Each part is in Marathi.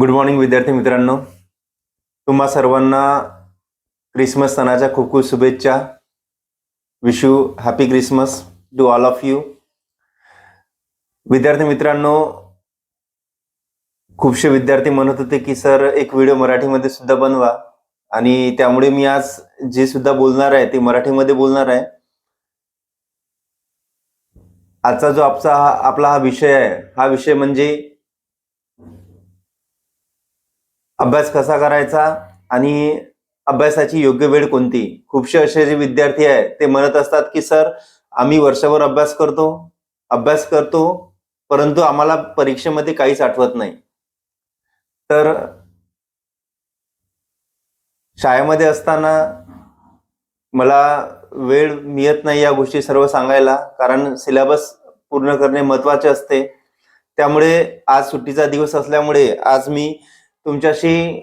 गुड मॉर्निंग विद्यार्थी मित्रांनो. तुम्हा सर्वांना क्रिसमस सणाच्या खूप खूप शुभेच्छा. Wish you happy Christmas to all of you विद्यार्थी मित्रांनो खूपसे विद्यार्थी म्हणत होते की सर एक व्हिडिओ मराठीमध्ये सुद्धा बनवा. आणि त्यामुळे मी आज जे सुद्धा बोलणार आहे ते मराठीमध्ये बोलणार आहे. आजचा जो आपचा हा आपला हा विषय आहे हा विषय म्हणजे अभ्यास कसा करायचा आणि अभ्यासाची योग्य वेळ कोणती? खूपसे असे जे विद्यार्थी आहे ते म्हणत असतात की सर आम्ही वर्षभर अभ्यास करतो अभ्यास करतो परंतु आम्हाला परीक्षेमध्ये काहीच आठवत नाही. तर शाळेमध्ये असताना मला वेळ मिळत नाही या गोष्टी सर्व सांगायला कारण सिलेबस पूर्ण करणे महत्त्वाचे असते. त्यामुळे आज सुट्टीचा दिवस असल्यामुळे आज मी तुमच्याशी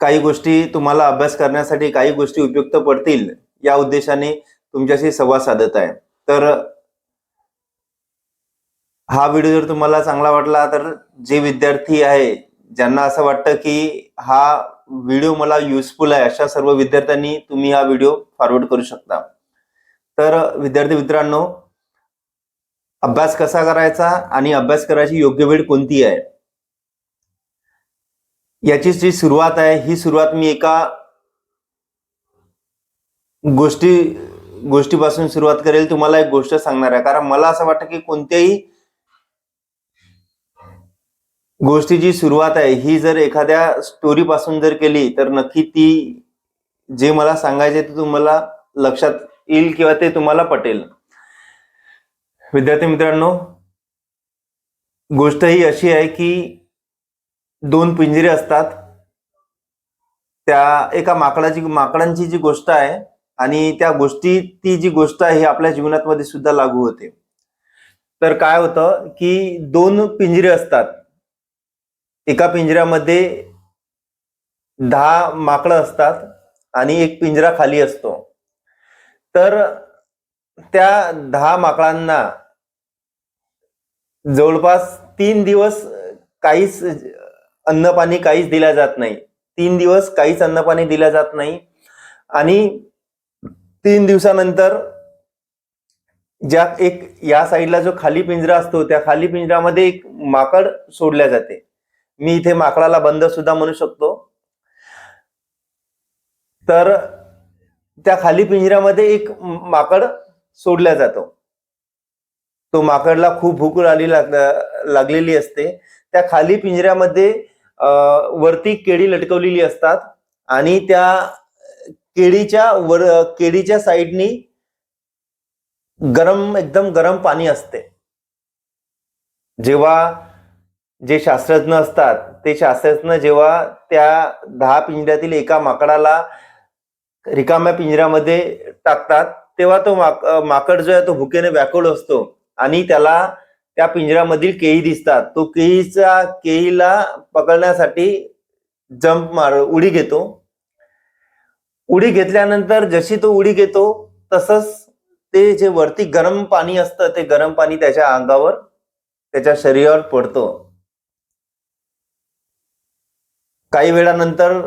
काही गोष्टी तुम्हाला अभ्यास करण्यासाठी काही गोष्टी उपयुक्त पडतील या उद्देशाने तुमच्याशी संवाद साधत आहे. तर हा व्हिडिओ जर तुम्हाला चांगला वाटला तर जे विद्यार्थी आहे ज्यांना असं वाटतं की हा व्हिडिओ मला युजफुल आहे अशा सर्व विद्यार्थ्यांनी तुम्ही हा व्हिडिओ फॉरवर्ड करू शकता. तर विद्यार्थी मित्रांनो अभ्यास कसा करायचा आणि अभ्यास करायची योग्य वेळ कोणती आहे? याची जी सुरुवात आहे ही सुरुवात मी एका गोष्टी गोष्टीपासून सुरुवात करेल. तुम्हाला एक गोष्ट सांगणार आहे. कारण मला असं वाटतं की कोणत्याही गोष्टीची सुरुवात आहे ही जर एखाद्या स्टोरी पासून जर केली तर नक्की ती जे मला सांगायचे ते तुम्हाला लक्षात येईल किंवा ते तुम्हाला पटेल. विद्यार्थी मित्रांनो गोष्ट ही अशी आहे की दोन पिंजरे असतात. त्या एका माकडाची माकडांची जी गोष्ट आहे आणि त्या गोष्टी ती जी गोष्ट आहे ही आपल्या जीवनात मध्ये सुद्धा लागू होते. तर काय होतं की दोन पिंजरे असतात. एका पिंजऱ्यामध्ये दहा माकडं असतात आणि एक पिंजरा खाली असतो. तर त्या दहा माकडांना जवळपास तीन दिवस काहीच अन्न पाणी काहीच दिल्या जात नाही. तीन दिवस काहीच अन्न पाणी दिल्या जात नाही. आणि तीन दिवसानंतर ज्या एक या साईडला जो खाली पिंजरा असतो त्या खाली पिंजऱ्यामध्ये एक माकड सोडल्या जाते. मी इथे माकडाला बंद सुद्धा म्हणू शकतो. तर त्या खाली पिंजऱ्यामध्ये एक माकड सोडल्या जातो. तो माकडला खूप भूक लागली लागलेली असते. त्या खाली पिंजऱ्यामध्ये वरती केळी लटकवलेली असतात आणि त्या केळीच्या वर केळीच्या साईडनी गरम एकदम गरम पाणी असते. जेव्हा जे शास्त्रज्ञ असतात ते शास्त्रज्ञ जेव्हा त्या दहा पिंजऱ्यातील एका माकडाला रिकाम्या पिंजऱ्यामध्ये टाकतात तेव्हा तो माक माकड जो आहे तो भुकेने व्याकुळ असतो आणि त्याला त्या पिंजऱ्यामधील केळी दिसतात. तो केळीचा केळीला पकडण्यासाठी जंप मार उडी घेतो. उडी घेतल्यानंतर जशी तो उडी घेतो तसंच ते जे वरती गरम पाणी असतं ते गरम पाणी त्याच्या अंगावर त्याच्या शरीरावर पडतो. काही वेळानंतर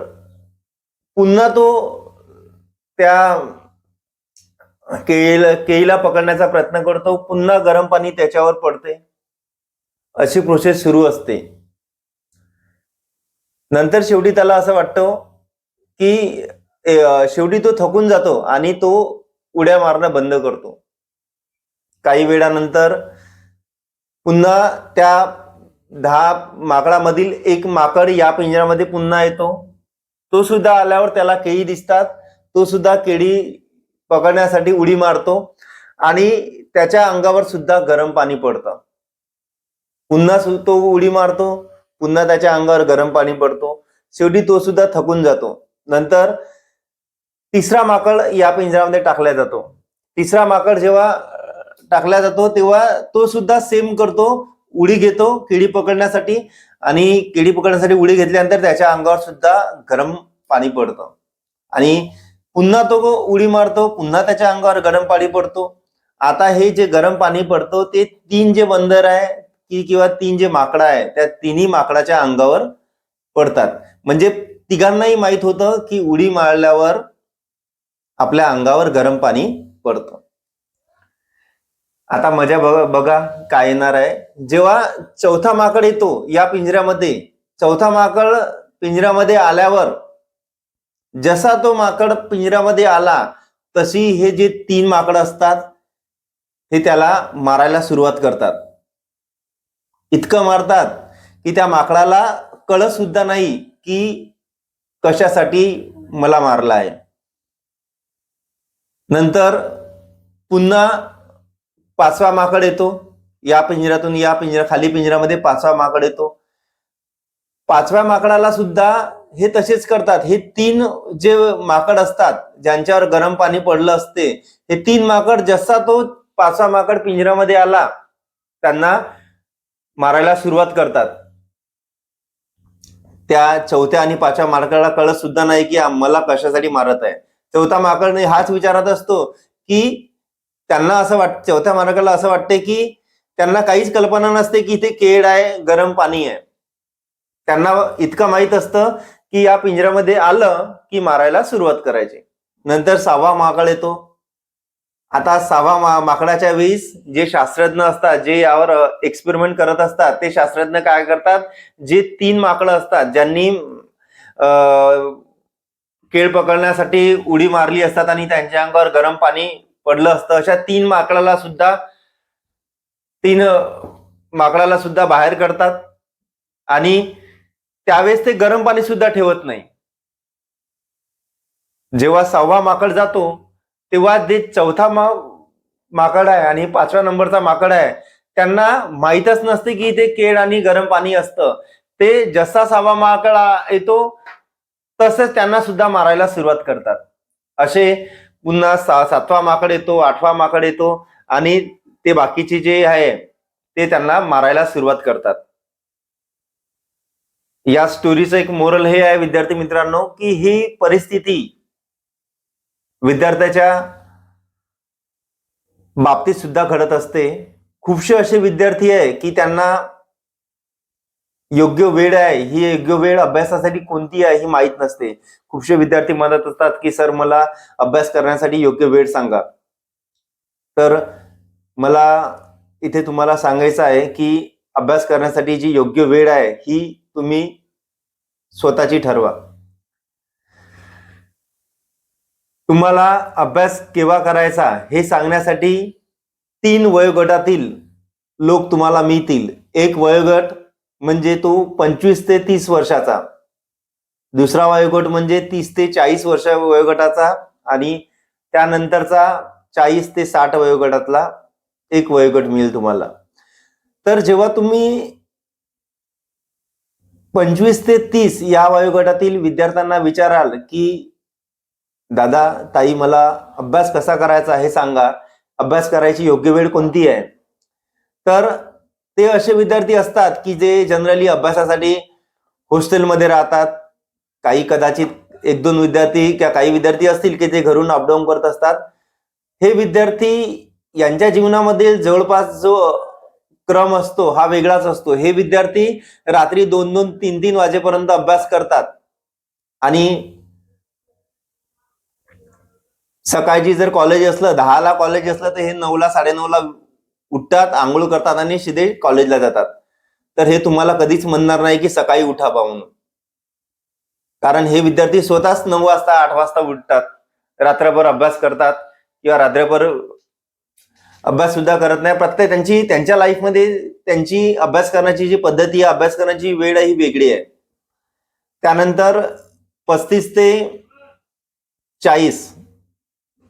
पुन्हा तो त्या केळीला केळीला पकडण्याचा प्रयत्न करतो पुन्हा गरम पाणी त्याच्यावर पडते. अशी प्रोसेस सुरू असते. नंतर शेवटी त्याला असं वाटतं की शेवटी तो थकून जातो आणि तो उड्या मारणं बंद करतो. काही वेळानंतर पुन्हा त्या दहा माकडामधील एक माकड या पिंजऱ्यामध्ये पुन्हा येतो. तो सुद्धा आल्यावर त्याला केळी दिसतात. तो सुद्धा केळी पकडण्यासाठी उडी मारतो आणि त्याच्या अंगावर सुद्धा गरम पाणी पडतं. पुन्हा तो उडी मारतो पुन्हा त्याच्या अंगावर गरम पाणी पडतो. शेवटी तो सुद्धा थकून जातो. नंतर तिसरा माकड या पिंजऱ्यामध्ये टाकला जातो. तिसरा माकड जेव्हा टाकला जातो तेव्हा तो सुद्धा सेम करतो. उडी घेतो केळी पकडण्यासाठी आणि केळी पकडण्यासाठी उडी घेतल्यानंतर त्याच्या अंगावर सुद्धा गरम पाणी पडतं. आणि पुन्हा तो उडी मारतो पुन्हा त्याच्या अंगावर गरम पाणी पडतो. आता हे जे गरम पाणी पडतो ते तीन जे बंदर आहे की किंवा तीन जे माकड आहे त्या तिन्ही माकडाच्या अंगावर पडतात. म्हणजे तिघांनाही माहीत होतं की उडी मारल्यावर आपल्या अंगावर गरम पाणी पडतं. आता मजा बघा बघा काय येणार आहे. जेव्हा चौथा माकड येतो या पिंजऱ्यामध्ये चौथा माकड पिंजऱ्यामध्ये आल्यावर जसा तो माकड पिंजऱ्यामध्ये आला तशी हे जे तीन माकड असतात हे त्याला मारायला सुरुवात करतात. इतकं मारतात की त्या माकडाला कळत सुद्धा नाही की कशासाठी मला मारला आहे नंतर पुन्हा पाचवा माकड येतो. या पिंजऱ्यातून या पिंजऱ्या खाली पिंजऱ्यामध्ये पाचवा माकड येतो. पाचव्या माकडाला सुद्धा हे तसेच करतात. हे तीन जे माकड असतात ज्यांच्यावर गरम पाणी पडलं असते हे तीन माकड जसा तो पाचवा माकड पिंजऱ्यामध्ये आला त्यांना मारायला सुरुवात करतात. त्या चौथ्या आणि पाचव्या माकडाला कळत सुद्धा नाही की मला कशासाठी मारत आहे. चौथा माकड हाच विचारत असतो की त्यांना असं वाट चौथ्या मार्गाला असं वाटते की त्यांना काहीच कल्पना नसते की इथे केड आहे गरम पाणी आहे. त्यांना इतकं माहीत असतं की या पिंजऱ्यामध्ये आलं की मारायला सुरुवात करायची. नंतर सहावा माकड येतो. आता सहावा मा माकडाच्या वेळीस जे शास्त्रज्ञ असतात जे यावर एक्सपेरिमेंट करत असतात ते शास्त्रज्ञ काय करतात? जे तीन माकडं असतात ज्यांनी केळ पकडण्यासाठी उडी मारली असतात आणि त्यांच्या अंगावर गरम पाणी पडलं असतं अशा तीन माकडाला सुद्धा तीन माकडाला सुद्धा बाहेर करतात आणि त्यावेळेस ते गरम पाणी सुद्धा ठेवत नाही. जेव्हा सहावा माकड जातो तेव्हा जे चौथा मा माकड आहे आणि पाचव्या नंबरचा माकड आहे त्यांना माहीतच नसते की इथे केळ आणि गरम पाणी असतं. ते जसा सहावा माकड येतो तसंच त्यांना सुद्धा मारायला सुरुवात करतात. असे पुन्हा सा सातवा माकड येतो आठवा माकड येतो आणि ते बाकीचे जे आहे ते त्यांना मारायला सुरुवात करतात. या स्टोरीचं एक मोरल हे आहे विद्यार्थी मित्रांनो की ही परिस्थिती विद्यार्थ्याच्या बाबतीत सुद्धा घडत असते. खूपसे असे विद्यार्थी आहे की त्यांना योग्य वेळ आहे ही योग्य वेळ अभ्यासासाठी कोणती आहे ही माहीत नसते. खूपसे विद्यार्थी म्हणत असतात की सर मला अभ्यास करण्यासाठी योग्य वेळ सांगा. तर मला इथे तुम्हाला सांगायचं आहे की अभ्यास करण्यासाठी जी योग्य वेळ आहे ही तुम्ही स्वतःची ठरवा. तुम्हाला अभ्यास केव्हा करायचा हे सांगण्यासाठी तीन वयोगटातील लोक तुम्हाला मिळतील. एक वयोगट म्हणजे तो पंचवीस ते तीस वर्षाचा. दुसरा वयोगट म्हणजे तीस ते चाळीस वर्ष वयोगटाचा आणि त्यानंतरचा चाळीस ते साठ वयोगटातला एक वयोगट मिळेल तुम्हाला. तर जेव्हा तुम्ही पंचवीस ते तीस या वयोगटातील विद्यार्थ्यांना विचाराल की दादा ताई मला अभ्यास कसा करायचा हे सांगा. अभ्यास करायची योग्य वेळ कोणती आहे? तर ते असे विद्यार्थी असतात की जे जनरली अभ्यासासाठी हॉस्टेलमध्ये राहतात. काही कदाचित एक दोन विद्यार्थी किंवा काही विद्यार्थी असतील की जे घरून अपडाऊन करत असतात. हे विद्यार्थी यांच्या जीवनामध्ये जवळपास जो क्रम असतो हा वेगळाच असतो. हे विद्यार्थी रात्री दोन दोन तीन तीन वाजेपर्यंत अभ्यास करतात. आणि सकाळची जर कॉलेज असलं दहाला कॉलेज असलं तर हे नऊला साडेनऊला उठतात आंघोळ करतात आणि शिदे कॉलेजला जातात. तर हे तुम्हाला कधीच म्हणणार नाही की सकाळी उठा पाहून कारण हे विद्यार्थी स्वतःच नऊ वाजता आठ वाजता उठतात. रात्रभर अभ्यास करतात किंवा रात्रभर अभ्यास सुद्धा करत नाही. प्रत्येक त्यांची त्यांच्या लाईफमध्ये त्यांची अभ्यास करण्याची जी पद्धती आहे अभ्यास करण्याची वेळ ही वेगळी आहे. त्यानंतर पस्तीस ते चाळीस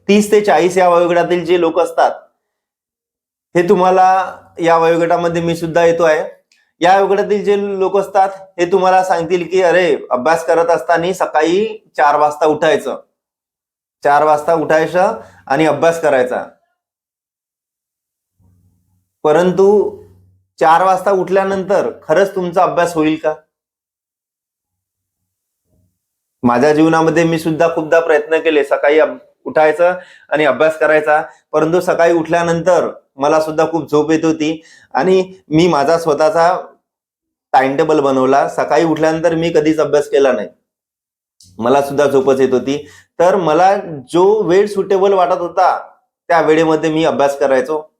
तीस ते चाळीस या वयोगटातील जे लोक असतात हे तुम्हाला या वयोगटामध्ये मी सुद्धा येतो आहे. या वयोगटातील जे लोक असतात हे तुम्हाला सांगतील की अरे अभ्यास करत असताना सकाळी चार वाजता उठायचं. चार वाजता उठायचं आणि अभ्यास करायचा. परंतु चार वाजता उठल्यानंतर खरंच तुमचा अभ्यास होईल का? माझ्या जीवनामध्ये मी सुद्धा खूपदा प्रयत्न केले. सकाळी उठायचं आणि अभ्यास करायचा. परंतु सकाळी उठल्यानंतर मला सुद्धा खूप झोप येत होती आणि मी माझा स्वतःचा टाइम टेबल बनवला. सकाळी उठल्यानंतर मी कधीच अभ्यास केला नाही. मला सुद्धा झोपच येत होती. तर मला जो वेळ सुटेबल वाटत होता त्या वेळेमध्ये मी अभ्यास करायचो.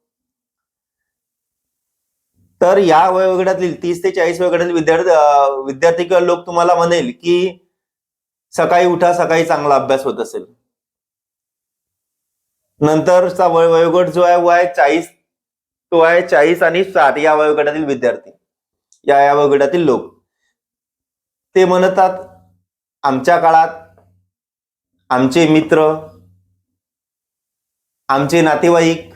तर या वयोगटातील तीस ते चाळीस वयोगटातील विद्यार्थी विद्यार्थी किंवा लोक तुम्हाला म्हणेल की सकाळी उठा सकाळी चांगला अभ्यास होत असेल. नंतरचा वय वयोगट जो आहे वय चाळीस तो आहे चाळीस आणि साठ या वयोगटातील विद्यार्थी. या या वयोगटातील लोक. ते म्हणतात आमच्या काळात आमचे मित्र आमचे नातेवाईक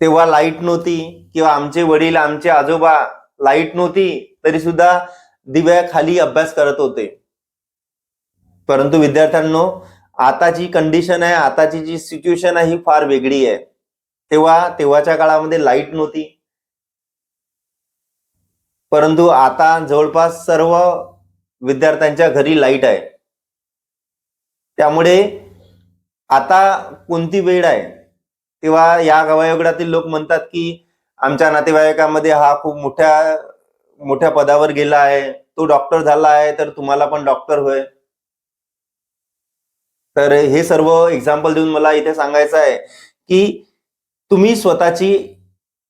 तेव्हा लाइट नव्हती किंवा आमचे वडील आमचे आजोबा लाइट नव्हती तरी सुद्धा दिव्याखाली अभ्यास करत होते. परंतु विद्यार्थ्यांनो आताची कंडिशन आहे आताची जी सिच्युएशन आहे ही फार वेगळी आहे. तेव्हा तेव्हाच्या काळामध्ये लाइट नव्हती. परंतु आता जवळपास सर्व विद्यार्थ्यांच्या घरी लाइट आहे. त्यामुळे आता कोणती वेळ आहे? तेव्हा या गवायोगडातील लोक म्हणतात की आमच्या नातेवाईकामध्ये हा खूप मोठ्या मोठ्या पदावर गेला आहे. तो डॉक्टर झाला आहे तर तुम्हाला पण डॉक्टर होय. तर हे सर्व एक्झाम्पल देऊन मला इथे सांगायचं आहे की तुम्ही स्वतःची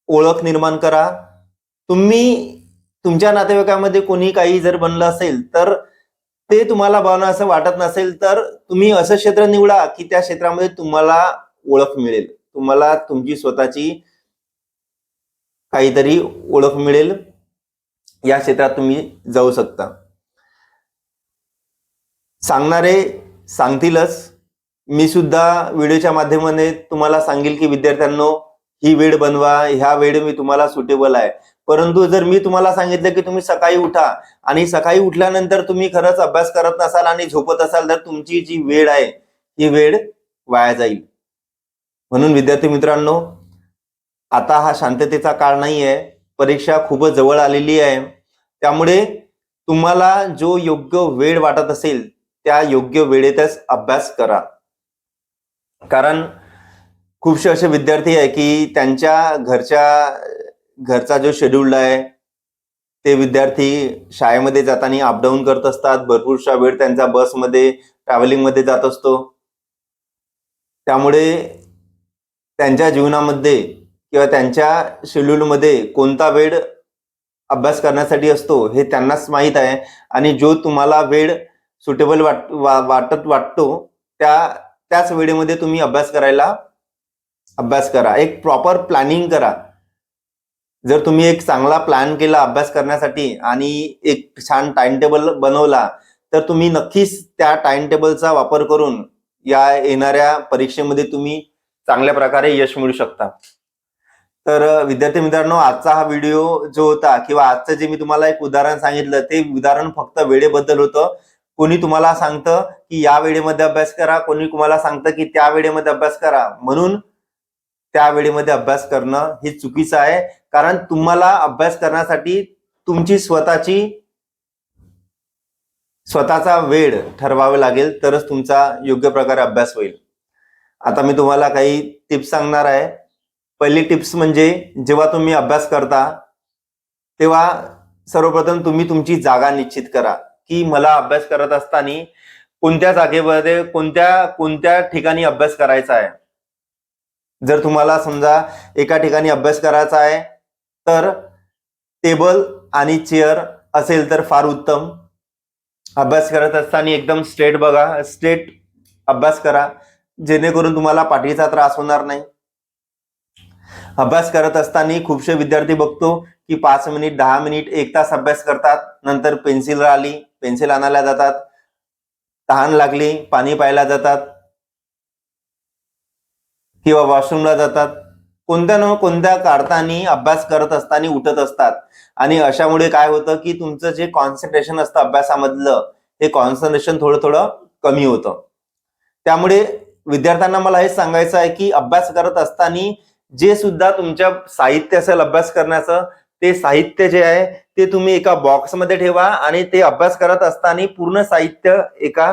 ओळख निर्माण करा. तुम्ही तुमच्या नातेवाईकामध्ये कोणी काही जर बनलं असेल तर ते तुम्हाला बनवणं असं वाटत नसेल तर तुम्ही असं क्षेत्र निवडा की त्या क्षेत्रामध्ये तुम्हाला ओळख मिळेल. तुम्हाला तुमची स्वतःची काहीतरी ओळख मिळेल. या क्षेत्रात तुम्ही जाऊ शकता. सांगणारे सांगतीलच. मी सुद्धा व्हिडिओच्या माध्यमाने तुम्हाला सांगेल की विद्यार्थ्यांनो ही वेळ बनवा ह्या वेळ मी तुम्हाला सुटेबल आहे. परंतु जर मी तुम्हाला सांगितलं की तुम्ही सकाळी उठा आणि सकाळी उठल्यानंतर तुम्ही खरंच अभ्यास करत नसाल आणि झोपत असाल तर तुमची जी वेळ आहे ही वेळ वाया जाईल. म्हणून विद्यार्थी मित्रांनो आता हा शांततेचा काळ नाही आहे परीक्षा खूपच जवळ आलेली आहे. त्यामुळे तुम्हाला जो योग्य वेळ वाटत असेल त्या योग्य वेळेतच अभ्यास करा. कारण खूपसे असे विद्यार्थी आहे की त्यांच्या घरच्या घरचा जो शेड्यूल आहे ते विद्यार्थी शाळेमध्ये जाताना अपडाऊन करत असतात. भरपूरशा वेळ त्यांचा बसमध्ये ट्रॅव्हलिंगमध्ये जात असतो. त्यामुळे त्यांच्या जीवनामध्ये किंवा त्यांच्या शेड्यूलमध्ये कोणता वेळ अभ्यास करण्यासाठी असतो हे त्यांनाच माहीत आहे. आणि जो तुम्हाला वेळ सुटेबल वाट वा- वाटत वाटतो त्या त्याच वेळेमध्ये तुम्ही अभ्यास करायला अभ्यास करा. एक प्रॉपर प्लॅनिंग करा. जर तुम्ही एक चांगला प्लॅन केला अभ्यास करण्यासाठी आणि एक छान टाइमटेबल बनवला तर तुम्ही नक्कीच त्या टाइमटेबलचा वापर करून या येणाऱ्या परीक्षेमध्ये तुम्ही चांगल्या प्रकारे यश मिळू शकता तर विद्यार्थी मित्रांनो आजचा हा व्हिडिओ जो होता किंवा आजचं जे मी तुम्हाला एक उदाहरण सांगितलं ते उदाहरण फक्त वेळेबद्दल होतं. कोणी तुम्हाला सांगतं की या वेळेमध्ये अभ्यास करा कोणी तुम्हाला सांगतं की त्या वेळेमध्ये अभ्यास करा. म्हणून त्या वेळेमध्ये अभ्यास करणं हे चुकीचं आहे. कारण तुम्हाला अभ्यास करण्यासाठी तुमची स्वतःची स्वतःचा वेळ ठरवावा लागेल तरच तुमचा योग्य प्रकारे अभ्यास होईल. आता मी तुम्हाला काही टिप्स सांगणार आहे. पहिली टिप्स म्हणजे जेव्हा तुम्ही अभ्यास करता तेव्हा सर्वप्रथम तुम्ही तुमची जागा निश्चित करा. की मला अभ्यास करत असताना कोणत्या जागेमध्ये कोणत्या कोणत्या ठिकाणी अभ्यास करायचा आहे? जर तुम्हाला समजा एका ठिकाणी अभ्यास करायचा आहे तर टेबल आणि चेअर असेल तर फार उत्तम. अभ्यास करत असताना एकदम स्ट्रेट बघा स्ट्रेट अभ्यास करा. जेणेकरून तुम्हाला पाठीचा त्रास होणार नाही. अभ्यास करत असताना खूपसे विद्यार्थी बघतो की पाच मिनिट दहा मिनिट एक तास अभ्यास करतात. नंतर पेन्सिल आली पेन्सिल आणायला जातात. तहान लागली पाणी प्यायला जातात. किंवा वॉशरूमला जातात. कोणत्या ना कोणत्या काढताना अभ्यास करत असताना उठत असतात. आणि अशामुळे काय होतं की तुमचं जे कॉन्सन्ट्रेशन असतं अभ्यासामधलं हे कॉन्सन्ट्रेशन थोडं थोडं कमी होतं. त्यामुळे विद्यार्थ्यांना मला हे सांगायचं आहे की अभ्यास करत असताना जे सुद्धा तुमच्या साहित्य असेल अभ्यास करण्याचं ते साहित्य जे आहे ते तुम्ही एका बॉक्समध्ये ठेवा आणि ते अभ्यास करत असताना पूर्ण साहित्य एका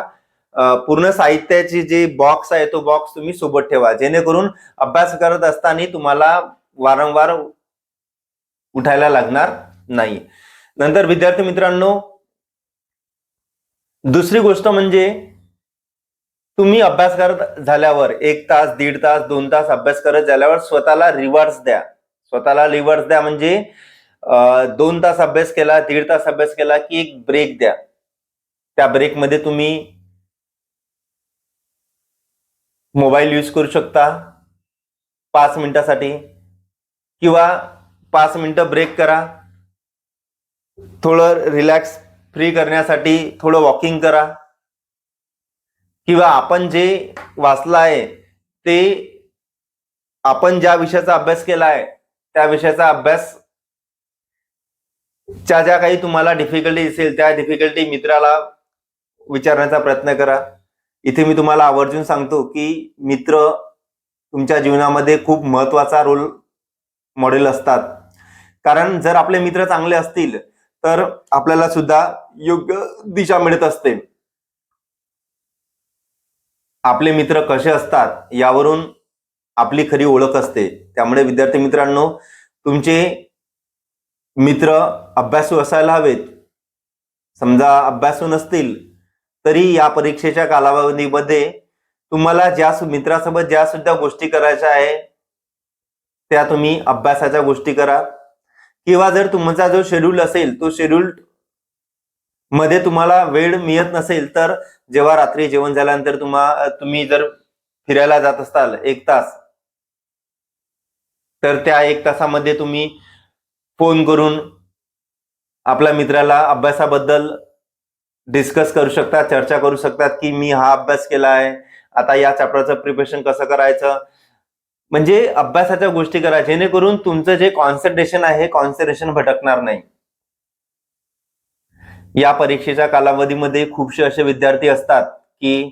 पूर्ण साहित्याची जे बॉक्स आहे तो बॉक्स तुम्ही सोबत ठेवा. जेणेकरून अभ्यास करत असताना तुम्हाला वारंवार उठायला लागणार नाही. नंतर विद्यार्थी मित्रांनो दुसरी गोष्ट म्हणजे तुम्ही अभ्यास करत झाल्यावर एक तास दीड तास दोन तास अभ्यास करत झाल्यावर स्वतःला रिवर्स द्या. स्वतःला रिवर्स द्या म्हणजे दोन तास अभ्यास केला दीड तास अभ्यास केला की एक ब्रेक द्या. त्या ब्रेकमध्ये तुम्ही मोबाईल यूज करू शकता. पाच मिनिटासाठी किंवा पाच मिनिटं ब्रेक करा. थोडं रिलॅक्स फ्री करण्यासाठी थोडं वॉकिंग करा. किंवा आपण जे वाचलं आहे ते आपण ज्या विषयाचा अभ्यास केला आहे त्या विषयाचा अभ्यास च्या ज्या काही तुम्हाला डिफिकल्टी दिसेल त्या डिफिकल्टी मित्राला विचारण्याचा प्रयत्न करा. इथे मी तुम्हाला आवर्जून सांगतो की मित्र तुमच्या जीवनामध्ये खूप महत्त्वाचा रोल मॉडेल असतात. कारण जर आपले मित्र चांगले असतील तर आपल्याला सुद्धा योग्य दिशा मिळत असते. आपले मित्र कसे असतात यावरून आपली खरी ओळख असते. त्यामुळे विद्यार्थी मित्रांनो तुमचे मित्र अभ्यासू असायला हवेत. समजा अभ्यासू नसतील तरी या परीक्षेच्या कालावधीमध्ये तुम्हाला ज्या मित्रासोबत ज्या सुद्धा गोष्टी करायच्या आहे त्या तुम्ही अभ्यासाच्या गोष्टी करा. किंवा जर तुमचा जो शेड्यूल असेल तो शेड्यूल मध्ये तुम्हाला वेळ मिळत नसेल तर जेव्हा रात्री जेवण झाल्यानंतर तुम्हा तुम्ही जर फिरायला जात असाल एक तास तर त्या एक तासामध्ये तुम्ही फोन करून आपल्या मित्राला अभ्यासाबद्दल डिस्कस करू शकता चर्चा करू शकतात की मी हा अभ्यास केला आहे आता या चॅप्टरचं प्रिपरेशन कसं करायचं? म्हणजे अभ्यासाच्या गोष्टी करा जेणेकरून तुमचं जे कॉन्सन्ट्रेशन आहे कॉन्सन्ट्रेशन भटकणार नाही. या परीक्षेच्या कालावधीमध्ये खूपसे असे विद्यार्थी असतात की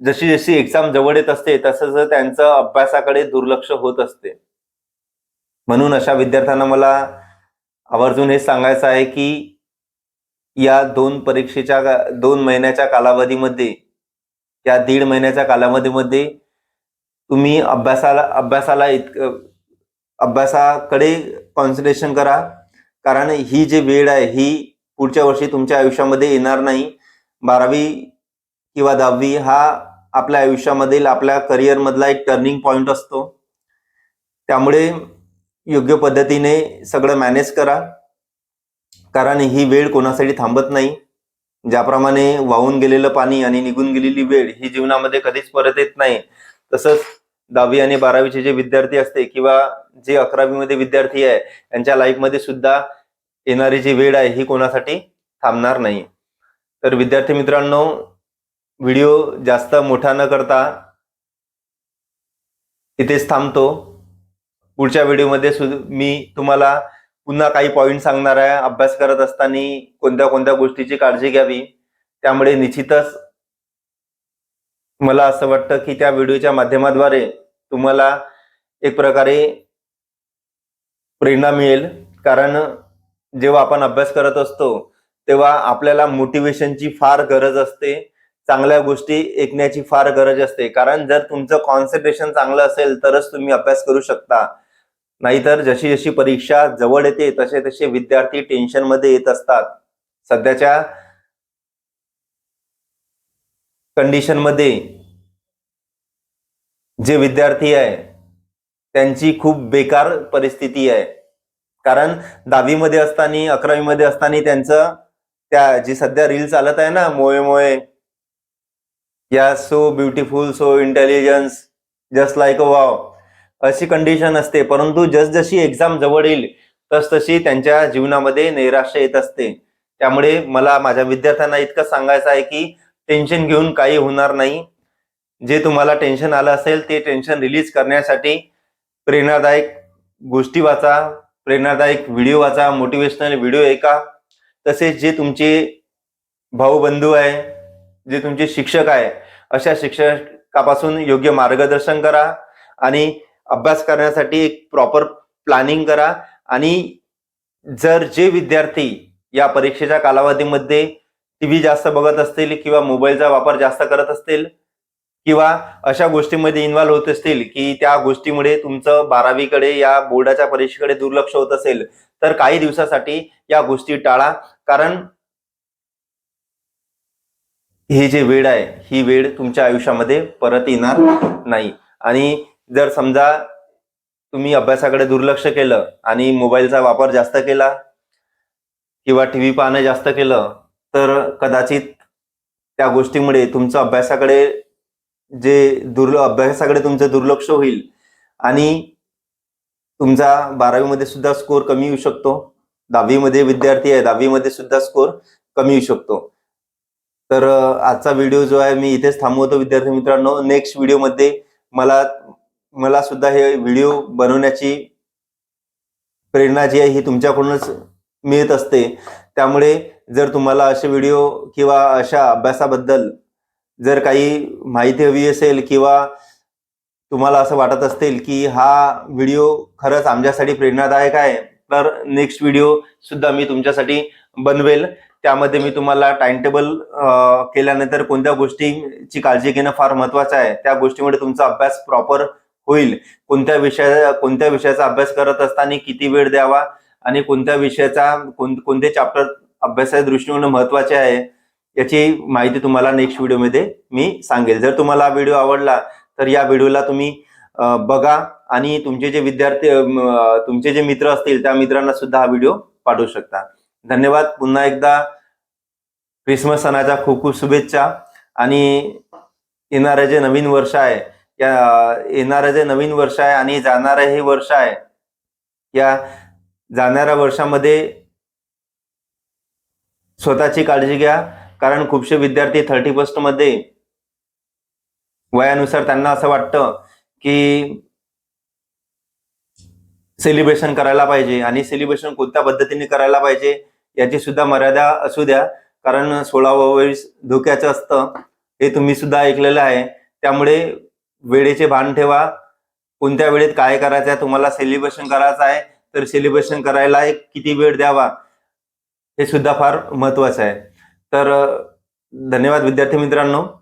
जशी जशी एक्झाम जवळ येत असते तसं त्यांचं अभ्यासाकडे दुर्लक्ष होत असते. म्हणून अशा विद्यार्थ्यांना मला आवर्जून हे सांगायचं आहे की या दोन परीक्षेच्या दोन महिन्याच्या कालावधीमध्ये या दीड महिन्याच्या कालावधीमध्ये तुम्ही अभ्यासाला अभ्यासाला इतकं अभ्यासाकडे कॉन्सन्ट्रेशन करा. कारण ही जी वेळ आहे ही पुढच्या वर्षी तुमच्या आयुष्यामध्ये येणार नाही. बारावी किंवा दहावी हा आपल्या आयुष्यामधील आपल्या करिअरमधला एक टर्निंग पॉइंट असतो. त्यामुळे योग्य पद्धतीने सगळं मॅनेज करा. कारण ही वेळ कोणासाठी थांबत नाही. ज्याप्रमाणे वाहून गेलेलं पाणी आणि निघून गेलेली वेळ ही जीवनामध्ये कधीच परत येत नाही. तसंच दहावी आणि बारावीचे जे विद्यार्थी असते किंवा जे अकरावी मध्ये विद्यार्थी आहे त्यांच्या लाईफमध्ये सुद्धा येणारी जी वेळ आहे ही कोणासाठी थांबणार नाही तर विद्यार्थी मित्रांनो व्हिडिओ जास्त मोठा न करता इथेच थांबतो. पुढच्या व्हिडिओमध्ये सुद- मी तुम्हाला पुन्हा काही पॉईंट सांगणार आहे. अभ्यास करत असताना कोणत्या कोणत्या गोष्टीची काळजी घ्यावी त्यामुळे निश्चितच मला असं वाटतं की त्या व्हिडिओच्या माध्यमाद्वारे तुम्हाला एक प्रकारे प्रेरणा मिळेल. कारण जेव्हा आपण अभ्यास करत असतो तेव्हा आपल्याला मोटिवेशनची फार गरज असते. चांगल्या गोष्टी ऐकण्याची फार गरज असते. कारण जर तुमचं कॉन्सन्ट्रेशन चांगलं असेल तरच तुम्ही अभ्यास करू शकता. नाहीतर जशी जशी परीक्षा जवळ येते तसे तसे विद्यार्थी टेन्शनमध्ये येत असतात. सध्याच्या कंडिशनमध्ये जे विद्यार्थी आहे त्यांची खूप बेकार परिस्थिती आहे. कारण दहावीमध्ये असताना अकरावीमध्ये असताना त्यांचं त्या जी सध्या रील चालत आहे ना मोये मोये या so beautiful so intelligence just like a wow अशी कंडिशन असते. परंतु जसजशी एक्झाम जवळ येईल तस तशी त्यांच्या जीवनामध्ये नैराश्य येत असते. त्यामुळे मला माझ्या विद्यार्थ्यांना इतकं सांगायचं आहे की टेन्शन घेऊन काही होणार नाही. जे तुम्हाला टेन्शन आलं असेल ते टेन्शन रिलीज करण्यासाठी प्रेरणादायक गोष्टी वाचा प्रेरणादायक व्हिडिओ वाचा मोटिवेशनल व्हिडिओ ऐका. तसेच जे तुमचे भाऊ बंधू आहे जे तुमचे शिक्षक आहे अशा शिक्षकापासून योग्य मार्गदर्शन करा आणि अभ्यास करण्यासाठी एक प्रॉपर प्लॅनिंग करा. आणि जर जे विद्यार्थी या परीक्षेच्या कालावधीमध्ये टी व्ही जास्त बघत असतील किंवा मोबाईलचा वापर जास्त करत असतील किंवा अशा गोष्टींमध्ये इन्व्हॉल्व्ह होत असतील की त्या गोष्टीमुळे तुमचं बारावीकडे या बोर्डाच्या परीक्षेकडे दुर्लक्ष होत असेल तर काही दिवसासाठी या गोष्टी टाळा. कारण ही जी वेळ आहे ही वेळ तुमच्या आयुष्यामध्ये परत येणार नाही. आणि जर समजा तुम्ही अभ्यासाकडे दुर्लक्ष केलं आणि मोबाईलचा वापर जास्त केला किंवा टीव्ही पाहणं जास्त केलं तर कदाचित त्या गोष्टीमुळे तुमचं अभ्यासाकडे जे दुर्ल अभ्यासाकडे तुमचं दुर्लक्ष होईल आणि तुमचा बारावीमध्ये सुद्धा स्कोर कमी येऊ शकतो. दहावीमध्ये विद्यार्थी आहे दहावीमध्ये सुद्धा स्कोर कमी येऊ शकतो. तर आजचा व्हिडिओ जो आहे मी इथेच थांबवतो विद्यार्थी मित्रांनो. नेक्स्ट व्हिडिओमध्ये मला मला सुद्धा हे व्हिडिओ बनवण्याची प्रेरणा जी आहे ही तुमच्याकडूनच मिळत असते. त्यामुळे जर तुम्हाला असे व्हिडिओ किंवा अशा अभ्यासाबद्दल जर काही माहिती हवी असेल किंवा तुम्हाला असं वाटत असेल की हा व्हिडिओ खरंच आमच्यासाठी प्रेरणादायक आहे तर नेक्स्ट व्हिडिओ सुद्धा मी तुमच्यासाठी बनवेल. त्यामध्ये मी तुम्हाला टाइम टेबल केल्यानंतर कोणत्या गोष्टीची काळजी घेणं फार महत्वाचं आहे त्या गोष्टीमुळे तुमचा अभ्यास प्रॉपर होईल. कोणत्या विषया कोणत्या विषयाचा अभ्यास करत असताना किती वेळ द्यावा आणि कोणत्या विषयाचा कोण कोणते चॅप्टर अभ्यासाच्या दृष्टीने महत्त्वाचे आहे याची माहिती तुम्हाला नेक्स्ट व्हिडिओमध्ये मी सांगेल. जर तुम्हाला हा व्हिडिओ आवडला तर या व्हिडिओला तुम्ही बघा आणि तुमचे जे विद्यार्थी तुमचे जे मित्र असतील त्या मित्रांना सुद्धा हा व्हिडिओ पाठवू शकता. धन्यवाद. पुन्हा एकदा क्रिसमस सणाच्या खूप खूप शुभेच्छा आणि येणारं जे नवीन वर्ष आहे या येणारं जे नवीन वर्ष आहे आणि जाणारं हे वर्ष आहे या जाणाऱ्या वर्षामध्ये स्वतःची काळजी घ्या. कारण खूपसे विद्यार्थी थर्टी फर्स्टमध्ये वयानुसार त्यांना असं वाटतं की सेलिब्रेशन करायला पाहिजे आणि सेलिब्रेशन कोणत्या पद्धतीने करायला पाहिजे याची सुद्धा मर्यादा असू द्या. कारण सोळावं वयस धोक्याचं असतं. हे तुम्ही सुद्धा ऐकलेलं आहे. त्यामुळे वेळेचे भान ठेवा. कोणत्या वेळेत काय करायचं आहे तुम्हाला सेलिब्रेशन करायचं आहे तर सेलिब्रेशन करायला एक किती वेळ द्यावा हे सुद्धा फार महत्वाचं आहे. तर धन्यवाद विद्यार्थी मित्रांनो.